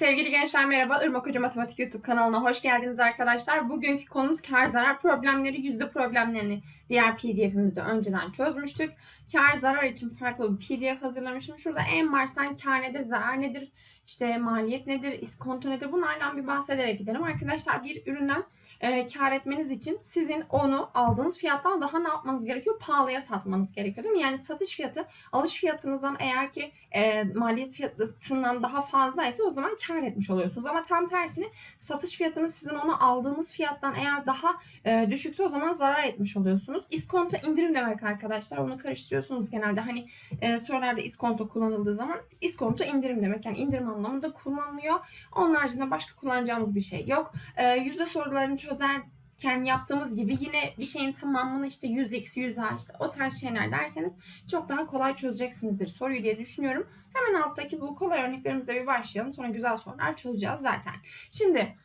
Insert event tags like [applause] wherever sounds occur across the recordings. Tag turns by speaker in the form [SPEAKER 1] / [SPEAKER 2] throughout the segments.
[SPEAKER 1] Sevgili gençler merhaba. Irmak Hoca Matematik YouTube kanalına hoş geldiniz arkadaşlar. Bugünkü konumuz kar zarar problemleri, yüzde problemlerini diğer pdf'imizde önceden çözmüştük. Kar zarar için farklı bir pdf hazırlamışım. Şurada en baştan kar nedir, zarar nedir, işte maliyet nedir, iskonto nedir bunlardan bir bahsederek gidelim. Arkadaşlar bir üründen e, kar etmeniz için sizin onu aldığınız fiyattan daha ne yapmanız gerekiyor? Pahalıya satmanız gerekiyor değil mi? Yani satış fiyatı alış fiyatınızdan eğer ki e, maliyet fiyatından daha fazlaysa o zaman kar etmiş oluyorsunuz. Ama tam tersine satış fiyatınız sizin onu aldığınız fiyattan eğer daha e, düşükse o zaman zarar etmiş oluyorsunuz. İskonto indirim demek arkadaşlar. Onu karıştırıyorsunuz genelde. Hani e, sorularda iskonto kullanıldığı zaman iskonto indirim demek. Yani indirim anlamında kullanılıyor. Onun haricinde başka kullanacağımız bir şey yok. E, yüzde sorularını çözerken yaptığımız gibi yine bir şeyin tamamını işte 100x, 100a işte o tarz şeyler derseniz çok daha kolay çözeceksinizdir soruyu diye düşünüyorum. Hemen alttaki bu kolay örneklerimize bir başlayalım. Sonra güzel sorular çözeceğiz zaten. Şimdi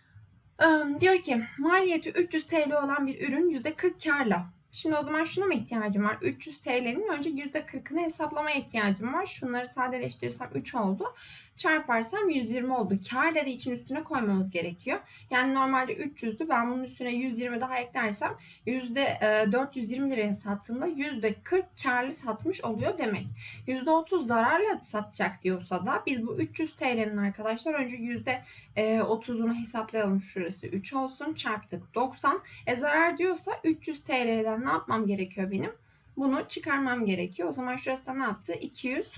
[SPEAKER 1] ıı, diyor ki maliyeti 300 TL olan bir ürün %40 karla. Şimdi o zaman şuna mı ihtiyacım var? 300 TL'nin önce %40'ını hesaplamaya ihtiyacım var. Şunları sadeleştirirsem 3 oldu. Çarparsam 120 oldu. Kar dediği için üstüne koymamız gerekiyor. Yani normalde 300'dü. Ben bunun üstüne 120 daha eklersem %420 liraya sattığında %40 karlı satmış oluyor demek. %30 zararla satacak diyorsa da biz bu 300 TL'nin arkadaşlar önce %30'unu hesaplayalım. Şurası 3 olsun. Çarptık 90. E zarar diyorsa 300 TL'den ne yapmam gerekiyor benim? Bunu çıkarmam gerekiyor. O zaman şurası da ne yaptı? 200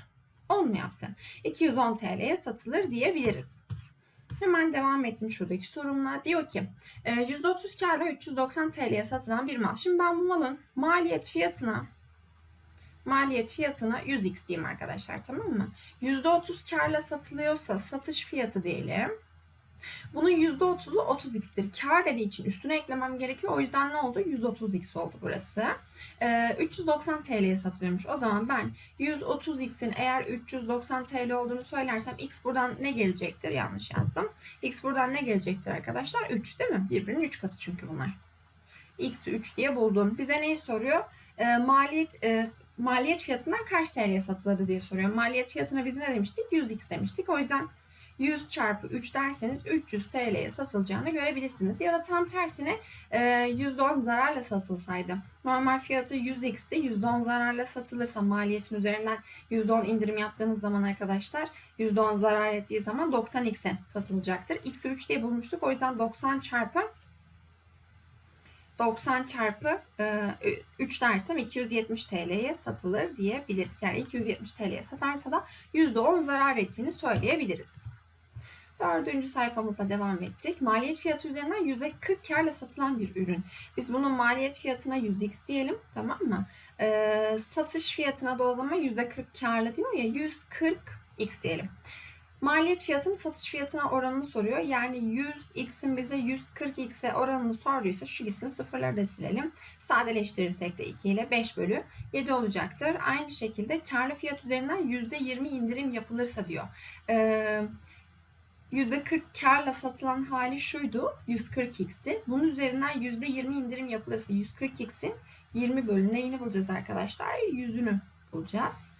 [SPEAKER 1] 10 mu yaptı? 210 TL'ye satılır diyebiliriz. Hemen devam ettim şuradaki sorumla. Diyor ki %30 karla 390 TL'ye satılan bir mal. Şimdi ben bu malın maliyet fiyatına maliyet fiyatına 100x diyeyim arkadaşlar tamam mı? %30 karla satılıyorsa satış fiyatı diyelim. Bunun %30'u 30x'tir. Kar dediği için üstüne eklemem gerekiyor. O yüzden ne oldu? 130x oldu burası. Ee, 390 TL'ye satılıyormuş. O zaman ben 130x'in eğer 390 TL olduğunu söylersem x buradan ne gelecektir? Yanlış yazdım. x buradan ne gelecektir arkadaşlar? 3 değil mi? Birbirinin 3 katı çünkü bunlar. x 3 diye buldum. Bize neyi soruyor? Ee, maliyet e, maliyet fiyatından kaç TL'ye satılır diye soruyor. Maliyet fiyatına biz ne demiştik? 100x demiştik. O yüzden 100 çarpı 3 derseniz 300 TL'ye satılacağını görebilirsiniz. Ya da tam tersine %10 zararla satılsaydı. Normal fiyatı 100x'ti. %10 zararla satılırsa maliyetin üzerinden %10 indirim yaptığınız zaman arkadaşlar %10 zarar ettiği zaman 90x'e satılacaktır. X'i 3 diye bulmuştuk. O yüzden 90 çarpı 90 çarpı 3 dersem 270 TL'ye satılır diyebiliriz. Yani 270 TL'ye satarsa da %10 zarar ettiğini söyleyebiliriz. Dördüncü sayfamıza devam ettik. Maliyet fiyatı üzerinden %40 karla satılan bir ürün. Biz bunun maliyet fiyatına 100x diyelim. Tamam mı? Ee, satış fiyatına da o zaman %40 karlı diyor ya 140x diyelim. Maliyet fiyatının satış fiyatına oranını soruyor. Yani 100x'in bize 140x'e oranını sorduysa şu gitsin sıfırları da silelim. Sadeleştirirsek de 2 ile 5 bölü 7 olacaktır. Aynı şekilde karlı fiyat üzerinden %20 indirim yapılırsa diyor. Ee, %40 karla satılan hali şuydu. 140x'ti. Bunun üzerinden %20 indirim yapılırsa 140x'in 20 bölü neyini bulacağız arkadaşlar? Yüzünü bulacağız.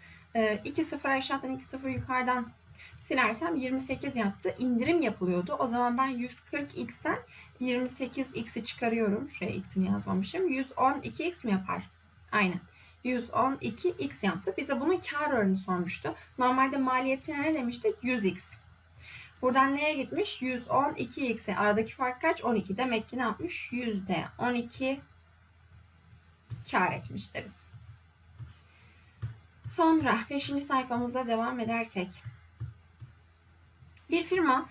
[SPEAKER 1] 2 sıfır aşağıdan 2 sıfır yukarıdan silersem 28 yaptı. İndirim yapılıyordu. O zaman ben 140x'ten 28x'i çıkarıyorum. Şuraya x'ini yazmamışım. 112x mi yapar? Aynen. 112x yaptı. Bize bunun kar oranını sormuştu. Normalde maliyetine ne demiştik? 100x. Buradan neye gitmiş? 112x'e. Aradaki fark kaç? 12. Demek ki ne yapmış? %12 kar etmiş deriz. Sonra 5. sayfamızda devam edersek. Bir firma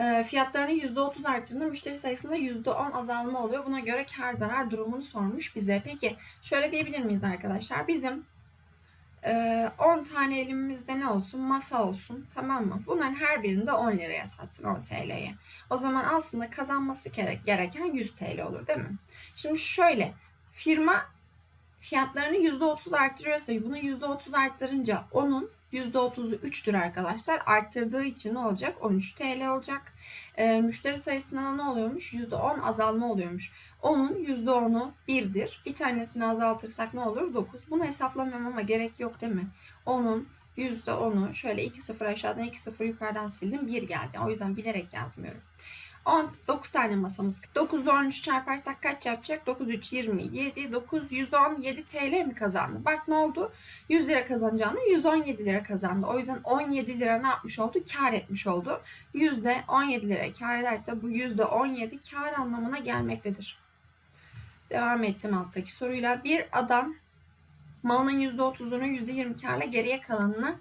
[SPEAKER 1] e, fiyatlarını %30 artırdığında müşteri sayısında %10 azalma oluyor. Buna göre kar zarar durumunu sormuş bize. Peki şöyle diyebilir miyiz arkadaşlar? Bizim 10 ee, tane elimizde ne olsun? Masa olsun. Tamam mı? Bunların her birinde 10 liraya satsın 10 TL'ye. O zaman aslında kazanması gereken 100 TL olur değil mi? Şimdi şöyle. Firma fiyatlarını %30 arttırıyorsa bunu %30 arttırınca onun %30'u 3'tür arkadaşlar. Arttırdığı için ne olacak? 13 TL olacak. E, müşteri sayısında ne oluyormuş? %10 azalma oluyormuş. Onun %10'u 1'dir. Bir tanesini azaltırsak ne olur? 9. Bunu hesaplamam ama gerek yok değil mi? Onun %10'u şöyle 2 sıfır aşağıdan 2 sıfır yukarıdan sildim. 1 geldi. O yüzden bilerek yazmıyorum. 10, 9 tane masamız. 9 ile 13 çarparsak kaç yapacak? 9, 3, 27, 9, 117 TL mi kazandı? Bak ne oldu? 100 lira kazanacağını 117 lira kazandı. O yüzden 17 lira ne yapmış oldu? Kar etmiş oldu. Yüzde 17 lira kar ederse bu yüzde 17 kar anlamına gelmektedir. Devam ettim alttaki soruyla. Bir adam malının %30'unu %20 karla geriye kalanını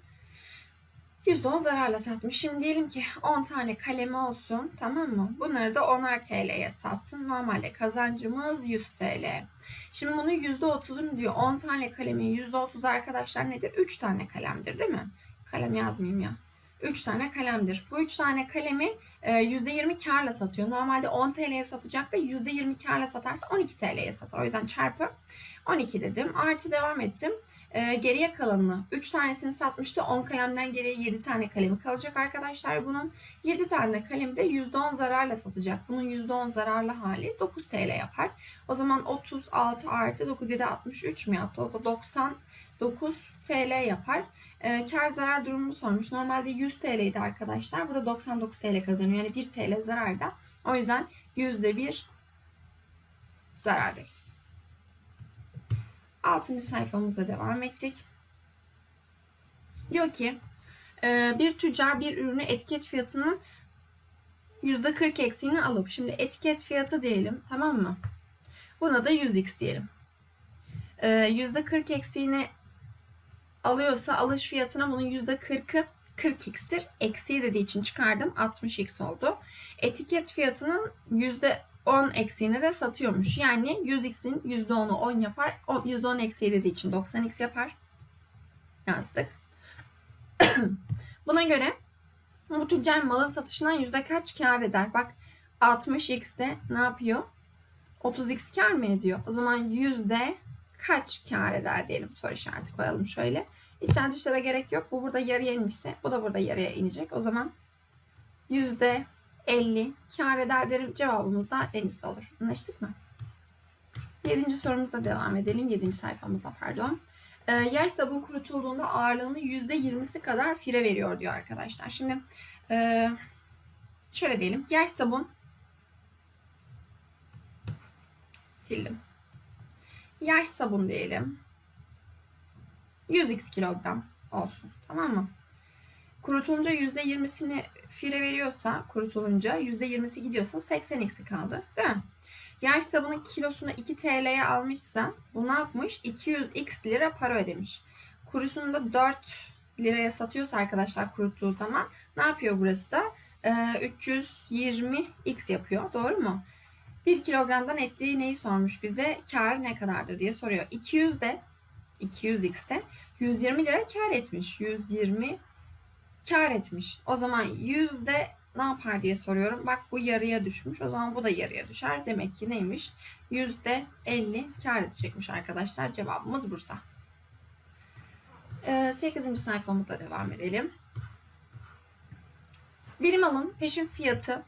[SPEAKER 1] %10 zararla satmış. Şimdi diyelim ki 10 tane kalemi olsun tamam mı? Bunları da 10'ar TL'ye satsın. Normalde kazancımız 100 TL. Şimdi bunun %30'unu diyor. 10 tane kalemin %30 arkadaşlar nedir? 3 tane kalemdir değil mi? Kalem yazmayayım ya. 3 tane kalemdir. Bu 3 tane kalemi e, %20 karla satıyor. Normalde 10 TL'ye satacak da %20 karla satarsa 12 TL'ye satar. O yüzden çarpı 12 dedim. Artı devam ettim. E, geriye kalanını 3 tanesini satmıştı. 10 kalemden geriye 7 tane kalemi kalacak arkadaşlar. Bunun 7 tane kalemi de %10 zararla satacak. Bunun %10 zararlı hali 9 TL yapar. O zaman 36 artı 9 7 63 mi yaptı? O da 99 TL yapar. E, kar zarar durumunu sormuş. Normalde 100 TL'ydi arkadaşlar. Burada 99 TL kazanıyor. Yani 1 TL zararda. O yüzden %1 zarar deriz. 6. sayfamıza devam ettik. Diyor ki e, bir tüccar bir ürünü etiket fiyatının %40 eksiğini alıp şimdi etiket fiyatı diyelim tamam mı? Buna da 100x diyelim. E, %40 eksiğini alıyorsa alış fiyatına bunun %40'ı 40x'tir. Eksiği dediği için çıkardım 60x oldu. Etiket fiyatının %10 eksiğini de satıyormuş. Yani 100x'in %10'u 10 yapar. %10 eksiği dediği için 90x yapar. Yazdık. [clears throat] Buna göre bu tüccar malın satışından yüzde kaç kar eder? Bak 60x'te ne yapıyor? 30x kar mı ediyor? O zaman yüzde kaç kar eder diyelim soru işareti koyalım şöyle. İçten dışlara gerek yok. Bu burada yarıya inmişse bu da burada yarıya inecek. O zaman yüzde 50 kar eder derim. Cevabımız da denizli olur. Anlaştık mı? Yedinci sorumuzda devam edelim. Yedinci sayfamızda pardon. Ee, yer sabun kurutulduğunda ağırlığını yüzde yirmisi kadar fire veriyor diyor arkadaşlar. Şimdi e, şöyle diyelim. Yer sabun sildim. Yer sabun diyelim. 100x kilogram olsun. Tamam mı? Kurutulunca %20'sini fire veriyorsa, kurutulunca %20'si gidiyorsa 80x'i kaldı. Değil mi? Yer sabunun kilosunu 2 TL'ye almışsa bu ne yapmış? 200x lira para ödemiş. Kurusunu da 4 liraya satıyorsa arkadaşlar kuruttuğu zaman ne yapıyor burası da? Ee, 320x yapıyor. Doğru mu? 1 kilogramdan ettiği neyi sormuş bize? Kar ne kadardır diye soruyor. 200 de 200x'te 120 lira kar etmiş. 120 kar etmiş. O zaman 100 de ne yapar diye soruyorum. Bak bu yarıya düşmüş. O zaman bu da yarıya düşer. Demek ki neymiş? Yüzde 50 kar edecekmiş arkadaşlar. Cevabımız Bursa. Ee, 8. sayfamıza devam edelim. Bir malın peşin fiyatı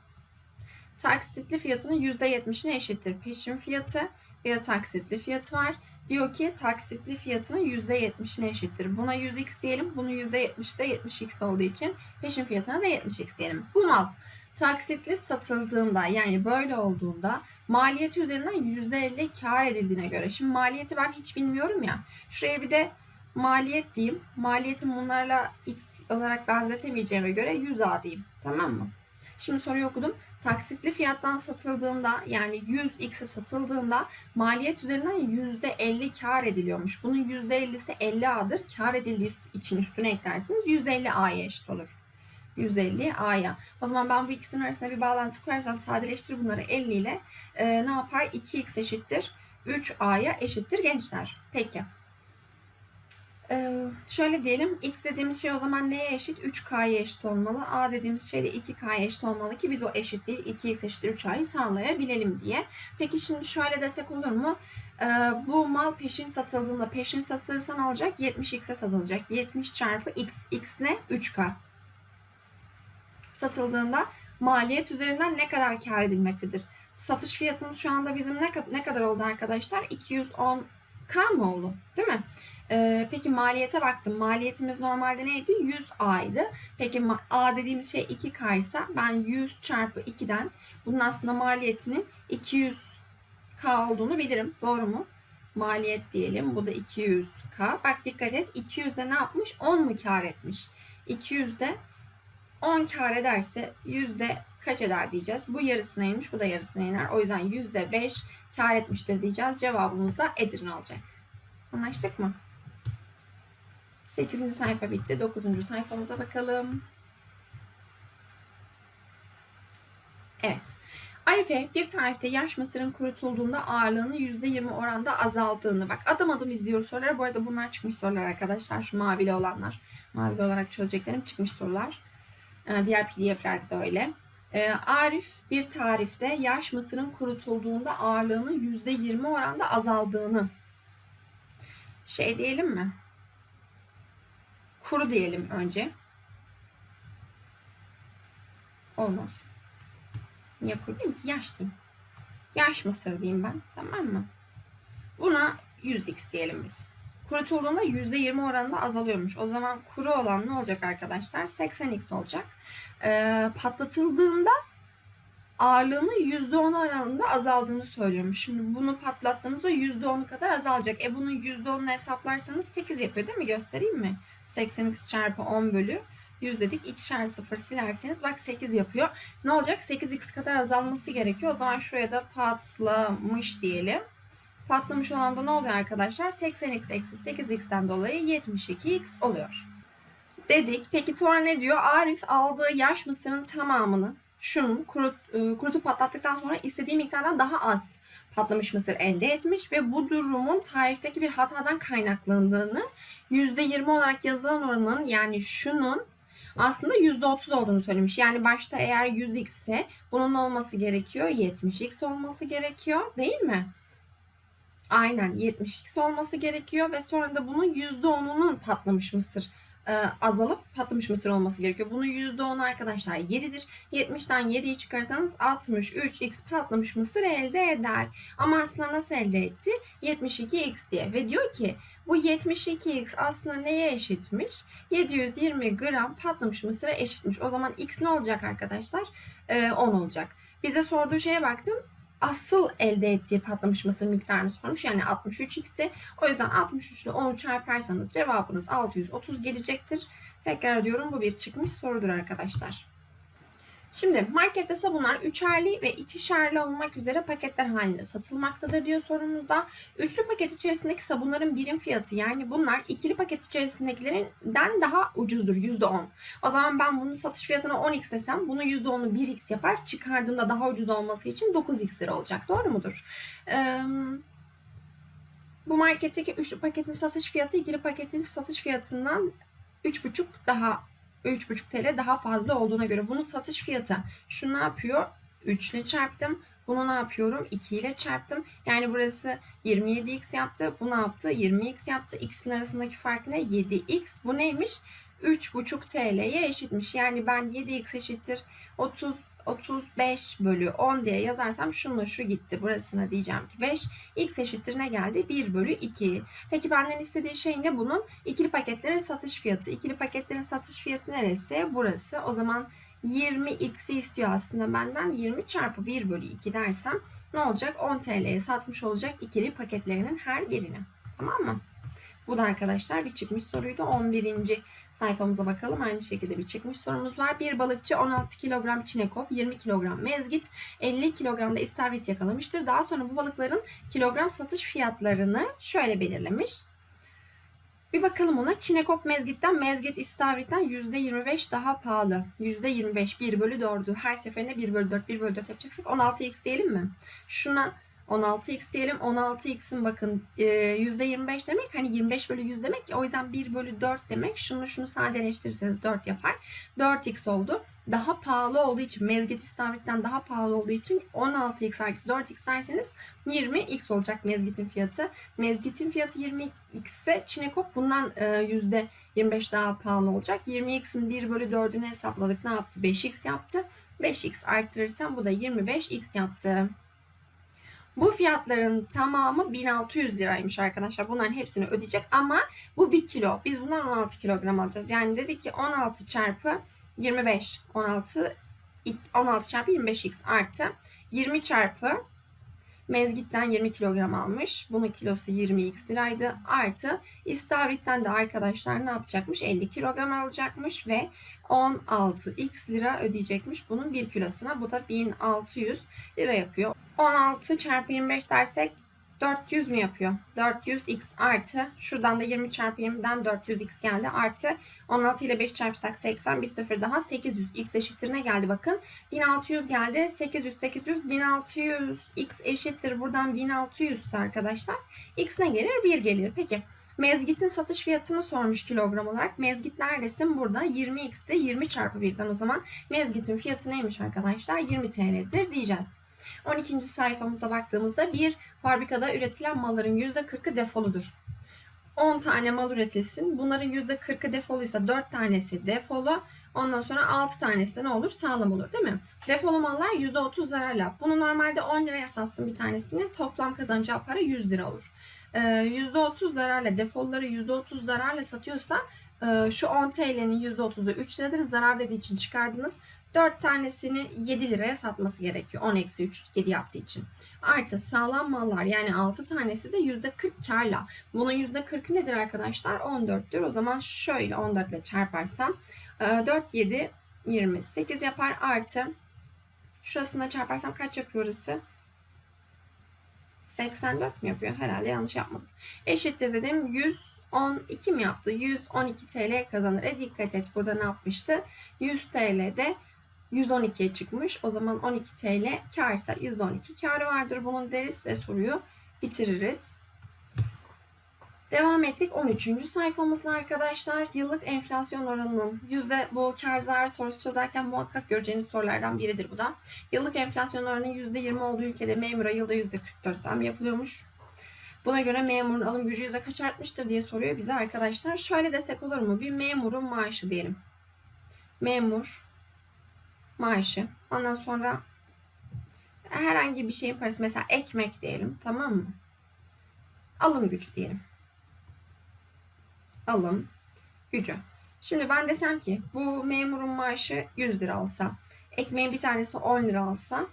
[SPEAKER 1] taksitli fiyatının %70'ine eşittir. Peşin fiyatı bir de taksitli fiyatı var. Diyor ki taksitli fiyatının %70'ine eşittir. Buna 100x diyelim. Bunun %70'i de 70x olduğu için peşin fiyatına da 70x diyelim. Bu mal taksitli satıldığında yani böyle olduğunda maliyeti üzerinden %50 kar edildiğine göre. Şimdi maliyeti ben hiç bilmiyorum ya. Şuraya bir de maliyet diyeyim. Maliyetin bunlarla x olarak benzetemeyeceğime göre 100A diyeyim. Tamam mı? Şimdi soruyu okudum taksitli fiyattan satıldığında yani 100x'e satıldığında maliyet üzerinden %50 kar ediliyormuş. Bunun %50'si 50A'dır. Kar edildiği için üstüne eklersiniz 150A'ya eşit olur. 150A'ya. O zaman ben bu ikisinin arasında bir bağlantı kurarsam sadeleştir bunları 50 ile e, ne yapar? 2x eşittir 3A'ya eşittir gençler. Peki. Ee, şöyle diyelim x dediğimiz şey o zaman neye eşit? 3k'ya eşit olmalı. A dediğimiz şey de 2k'ya eşit olmalı ki biz o eşitliği 2x eşittir 3a'yı sağlayabilelim diye. Peki şimdi şöyle desek olur mu? Ee, bu mal peşin satıldığında peşin satılırsa ne olacak? 70x'e satılacak. 70 çarpı x. x ne? 3k. Satıldığında maliyet üzerinden ne kadar kar edilmektedir? Satış fiyatımız şu anda bizim ne, ne kadar oldu arkadaşlar? 210 K mı oldu? Değil mi? Ee, peki maliyete baktım. Maliyetimiz normalde neydi? 100 A'ydı. Peki A dediğimiz şey 2K ise ben 100 çarpı 2'den bunun aslında maliyetinin 200K olduğunu bilirim. Doğru mu? Maliyet diyelim. Bu da 200K. Bak dikkat et. 200'de ne yapmış? 10 mu kar etmiş? 200'de 10 kar ederse yüzde kaç eder diyeceğiz. Bu yarısına inmiş, bu da yarısına iner. O yüzden yüzde 5 kar etmiştir diyeceğiz. Cevabımız da Edirne olacak. Anlaştık mı? 8. sayfa bitti. 9. sayfamıza bakalım. Evet. Arife bir tarifte yaş mısırın kurutulduğunda ağırlığının %20 oranda azaldığını. Bak adım adım izliyoruz soruları. Bu arada bunlar çıkmış sorular arkadaşlar. Şu mavili olanlar. Mavili olarak çözeceklerim çıkmış sorular. Ee, Diğer pdf'lerde de öyle. Ee, Arif bir tarifte yaş mısırın kurutulduğunda ağırlığının %20 oranda azaldığını. Şey diyelim mi? Kuru diyelim önce. Olmaz. Niye kuru diyeyim ki? Yaş diyeyim. Yaş mısır diyeyim ben. Tamam mı? Buna 100x diyelim biz. Kurutulduğunda %20 oranında azalıyormuş. O zaman kuru olan ne olacak arkadaşlar? 80x olacak. Ee, patlatıldığında ağırlığının %10 aralığında azaldığını söylüyormuş. Şimdi bunu patlattığınızda %10'u kadar azalacak. E bunun %10'unu hesaplarsanız 8 yapıyor değil mi? Göstereyim mi? 80x çarpı 10 bölü 100 dedik. İkişer sıfır silerseniz bak 8 yapıyor. Ne olacak? 8x kadar azalması gerekiyor. O zaman şuraya da patlamış diyelim. Patlamış olan da ne oluyor arkadaşlar? 80x eksi 8x'ten dolayı 72x oluyor. Dedik. Peki Tora ne diyor? Arif aldığı yaş mısırın tamamını şunun kurut, e, kurutup patlattıktan sonra istediği miktardan daha az patlamış mısır elde etmiş ve bu durumun tarifteki bir hatadan kaynaklandığını %20 olarak yazılan oranın yani şunun aslında %30 olduğunu söylemiş. Yani başta eğer 100x ise bunun olması gerekiyor 70x olması gerekiyor değil mi? Aynen 70x olması gerekiyor ve sonra da bunun %10'unun patlamış mısır azalıp patlamış mısır olması gerekiyor. Bunun %10'u arkadaşlar 7'dir. 70'ten 7'yi çıkarsanız 63x patlamış mısır elde eder. Ama aslında nasıl elde etti? 72x diye. Ve diyor ki bu 72x aslında neye eşitmiş? 720 gram patlamış mısıra eşitmiş. O zaman x ne olacak arkadaşlar? E, 10 olacak. Bize sorduğu şeye baktım asıl elde ettiği patlamış mısır miktarını sormuş. Yani 63 x'i. O yüzden 63 ile 10'u çarparsanız cevabınız 630 gelecektir. Tekrar diyorum bu bir çıkmış sorudur arkadaşlar. Şimdi markette sabunlar üçerli ve ikişerli olmak üzere paketler halinde satılmaktadır diyor sorumuzda. Üçlü paket içerisindeki sabunların birim fiyatı yani bunlar ikili paket içerisindekilerinden daha ucuzdur %10. O zaman ben bunun satış fiyatına 10x desem bunu %10'u 1x yapar. Çıkardığımda daha ucuz olması için 9x lira olacak. Doğru mudur? Ee, bu marketteki üçlü paketin satış fiyatı ikili paketin satış fiyatından 3,5 daha 3,5 TL daha fazla olduğuna göre bunun satış fiyatı şu ne yapıyor? 3 ile çarptım. Bunu ne yapıyorum? 2 ile çarptım. Yani burası 27x yaptı. Bu ne yaptı? 20x yaptı. X'in arasındaki fark ne? 7x. Bu neymiş? 3,5 TL'ye eşitmiş. Yani ben 7x eşittir 30 35 bölü 10 diye yazarsam şununla şu gitti. Burasına diyeceğim ki 5. X eşittir ne geldi? 1 bölü 2. Peki benden istediği şey ne bunun? İkili paketlerin satış fiyatı. İkili paketlerin satış fiyatı neresi? Burası. O zaman 20x'i istiyor aslında benden. 20 çarpı 1 bölü 2 dersem ne olacak? 10 TL'ye satmış olacak ikili paketlerinin her birini. Tamam mı? Bu da arkadaşlar bir çıkmış soruydu. 11. sayfamıza bakalım. Aynı şekilde bir çıkmış sorumuz var. Bir balıkçı 16 kilogram çinekop, 20 kilogram mezgit, 50 kilogram da istavrit yakalamıştır. Daha sonra bu balıkların kilogram satış fiyatlarını şöyle belirlemiş. Bir bakalım ona. Çinekop mezgitten, mezgit istavritten %25 daha pahalı. %25 1 bölü 4'ü. Her seferinde 1 bölü 4, 1 bölü 4 yapacaksak 16x diyelim mi? Şuna 16x diyelim. 16x'in bakın %25 demek hani 25 bölü 100 demek ki o yüzden 1 bölü 4 demek. Şunu şunu sadeleştirirseniz 4 yapar. 4x oldu. Daha pahalı olduğu için mezgit istavritten daha pahalı olduğu için 16x artı 4x derseniz 20x olacak mezgitin fiyatı. Mezgitin fiyatı 20x ise çinekop bundan %25 daha pahalı olacak. 20x'in 1 bölü 4'ünü hesapladık. Ne yaptı? 5x yaptı. 5x arttırırsam bu da 25x yaptı. Bu fiyatların tamamı 1600 liraymış arkadaşlar. Bunların hepsini ödeyecek ama bu 1 kilo. Biz bundan 16 kilogram alacağız. Yani dedik ki 16 çarpı 25. 16 16 çarpı 25x artı 20 çarpı Mezgitten 20 kilogram almış. Bunun kilosu 20x liraydı. Artı istavritten de arkadaşlar ne yapacakmış? 50 kilogram alacakmış ve 16x lira ödeyecekmiş bunun 1 kilosuna. Bu da 1600 lira yapıyor. 16 çarpı 25 dersek 400 mü yapıyor? 400x artı şuradan da 20 çarpı 20'den 400x geldi artı 16 ile 5 çarpsak 80 bir sıfır daha 800 x eşittir ne geldi bakın 1600 geldi 800 800 1600 x eşittir buradan 1600 ise arkadaşlar x ne gelir 1 gelir peki Mezgit'in satış fiyatını sormuş kilogram olarak. Mezgit neredesin? Burada 20x'te 20 çarpı 1'den o zaman Mezgit'in fiyatı neymiş arkadaşlar? 20 TL'dir diyeceğiz. 12. sayfamıza baktığımızda bir fabrikada üretilen malların %40'ı defoludur. 10 tane mal üretilsin. Bunların %40'ı defoluysa 4 tanesi defolu. Ondan sonra 6 tanesi de ne olur? Sağlam olur değil mi? Defolu mallar %30 zararla. Bunu normalde 10 liraya satsın bir tanesini. Toplam kazanacağı para 100 lira olur. Ee, %30 zararla defolları %30 zararla satıyorsa e, şu 10 TL'nin %30'u 3 liradır. Zarar dediği için çıkardınız. 4 tanesini 7 liraya satması gerekiyor. 10 eksi 3 7 yaptığı için. Artı sağlam mallar yani 6 tanesi de %40 karla. Bunun %40'ı nedir arkadaşlar? 14'tür. O zaman şöyle 14 ile çarparsam 4 7 28 yapar artı şurasında çarparsam kaç yapıyor orası? 84 mi yapıyor? Herhalde yanlış yapmadım. Eşittir dedim 112 mi yaptı? 112 TL kazanır. E dikkat et burada ne yapmıştı? 100 TL'de 112'ye çıkmış. O zaman 12 TL karsa %12 karı vardır bunun deriz ve soruyu bitiririz. Devam ettik 13. sayfamızla arkadaşlar. Yıllık enflasyon oranının yüzde bu kar zarar sorusu çözerken muhakkak göreceğiniz sorulardan biridir bu da. Yıllık enflasyon oranının %20 olduğu ülkede memura yılda %44 zam yapılıyormuş. Buna göre memurun alım gücü yüzde kaç artmıştır diye soruyor bize arkadaşlar. Şöyle desek olur mu? Bir memurun maaşı diyelim. Memur maaşı. Ondan sonra herhangi bir şeyin parası mesela ekmek diyelim tamam mı? Alım gücü diyelim. Alım gücü. Şimdi ben desem ki bu memurun maaşı 100 lira olsa, ekmeğin bir tanesi 10 lira alsa,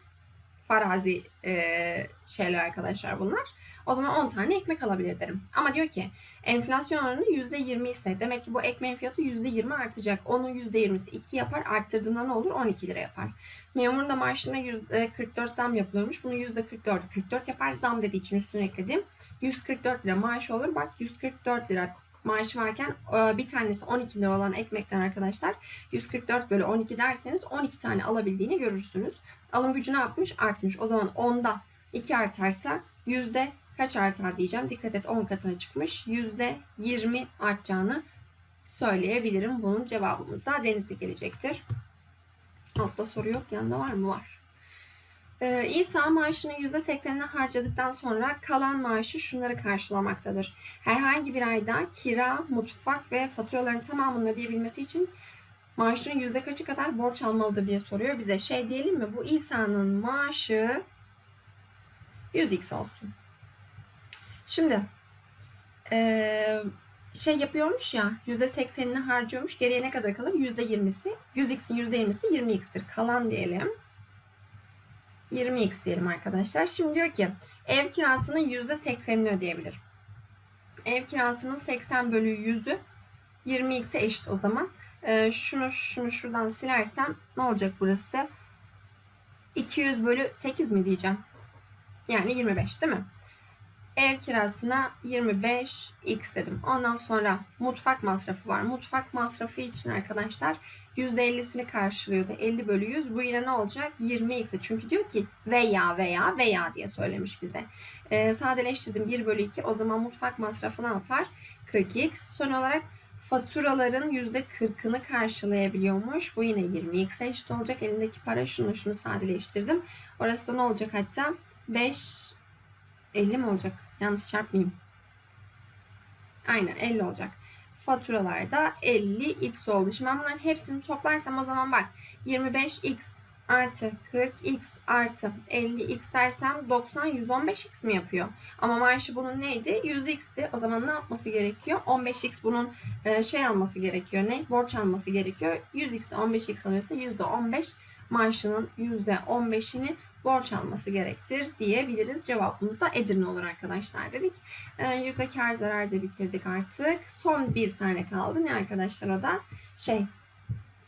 [SPEAKER 1] farazi e, şeyler arkadaşlar bunlar. O zaman 10 tane ekmek alabilir derim. Ama diyor ki enflasyon oranı %20 ise demek ki bu ekmeğin fiyatı %20 artacak. Onun %20'si 2 yapar. Arttırdığında ne olur? 12 lira yapar. Memurun da maaşına %44 zam yapılıyormuş. Bunu %44 44 yapar. Zam dediği için üstüne ekledim. 144 lira maaş olur. Bak 144 lira maaşı varken bir tanesi 12 lira olan ekmekten arkadaşlar 144 bölü 12 derseniz 12 tane alabildiğini görürsünüz. Alım gücü ne yapmış? Artmış. O zaman 10'da 2 artarsa yüzde kaç artar diyeceğim. Dikkat et 10 katına çıkmış. Yüzde 20 artacağını söyleyebilirim. Bunun cevabımız da denizli gelecektir. Altta soru yok. Yanında var mı? Var. Ee, İsa maaşının %80'ini harcadıktan sonra kalan maaşı şunları karşılamaktadır. Herhangi bir ayda kira, mutfak ve faturaların tamamını ödeyebilmesi için maaşının yüzde kaçı kadar borç almalıdır diye soruyor bize. Şey diyelim mi? Bu İsa'nın maaşı 100x olsun. Şimdi ee, şey yapıyormuş ya %80'ini harcıyormuş. Geriye ne kadar kalır? %20'si. 100x'in %20'si 20x'tir. Kalan diyelim. 20x diyelim arkadaşlar. Şimdi diyor ki ev kirasının %80'ini ödeyebilir. Ev kirasının 80 bölü 100'ü 20x'e eşit o zaman. Ee, şunu şunu şuradan silersem ne olacak burası? 200 bölü 8 mi diyeceğim? Yani 25 değil mi? Ev kirasına 25x dedim. Ondan sonra mutfak masrafı var. Mutfak masrafı için arkadaşlar %50'sini karşılıyordu. 50 bölü 100. Bu yine ne olacak? 20x'e. Çünkü diyor ki veya veya veya diye söylemiş bize. Ee, sadeleştirdim 1 bölü 2. O zaman mutfak masrafı ne yapar? 40x. Son olarak faturaların %40'ını karşılayabiliyormuş. Bu yine 20x'e eşit olacak. Elindeki para şunu şunu sadeleştirdim. Orası da ne olacak hatta? 5 50 mi olacak? Yanlış çarpmayayım. Aynen 50 olacak. Faturalarda 50x oldu. Şimdi ben bunların hepsini toplarsam o zaman bak 25x artı 40x artı 50x dersem 90 115x mi yapıyor? Ama maaşı bunun neydi? 100x'ti. O zaman ne yapması gerekiyor? 15x bunun e, şey alması gerekiyor. Ne? Borç alması gerekiyor. 100x'te 15x alıyorsa %15 maaşının %15'ini borç alması gerektir diyebiliriz. Cevabımız da Edirne olur arkadaşlar dedik. E, yüzde kar zarar da bitirdik artık. Son bir tane kaldı. Ne arkadaşlar o da? Şey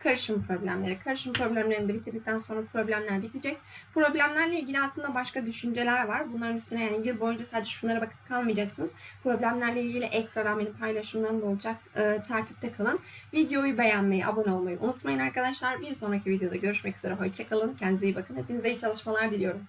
[SPEAKER 1] karışım problemleri. Karışım problemlerini de bitirdikten sonra problemler bitecek. Problemlerle ilgili aklımda başka düşünceler var. Bunların üstüne yani yıl boyunca sadece şunlara bakıp kalmayacaksınız. Problemlerle ilgili ekstradan benim paylaşımlarım da olacak. Ee, takipte kalın. Videoyu beğenmeyi, abone olmayı unutmayın arkadaşlar. Bir sonraki videoda görüşmek üzere. Hoşçakalın. Kendinize iyi bakın. Hepinize iyi çalışmalar diliyorum.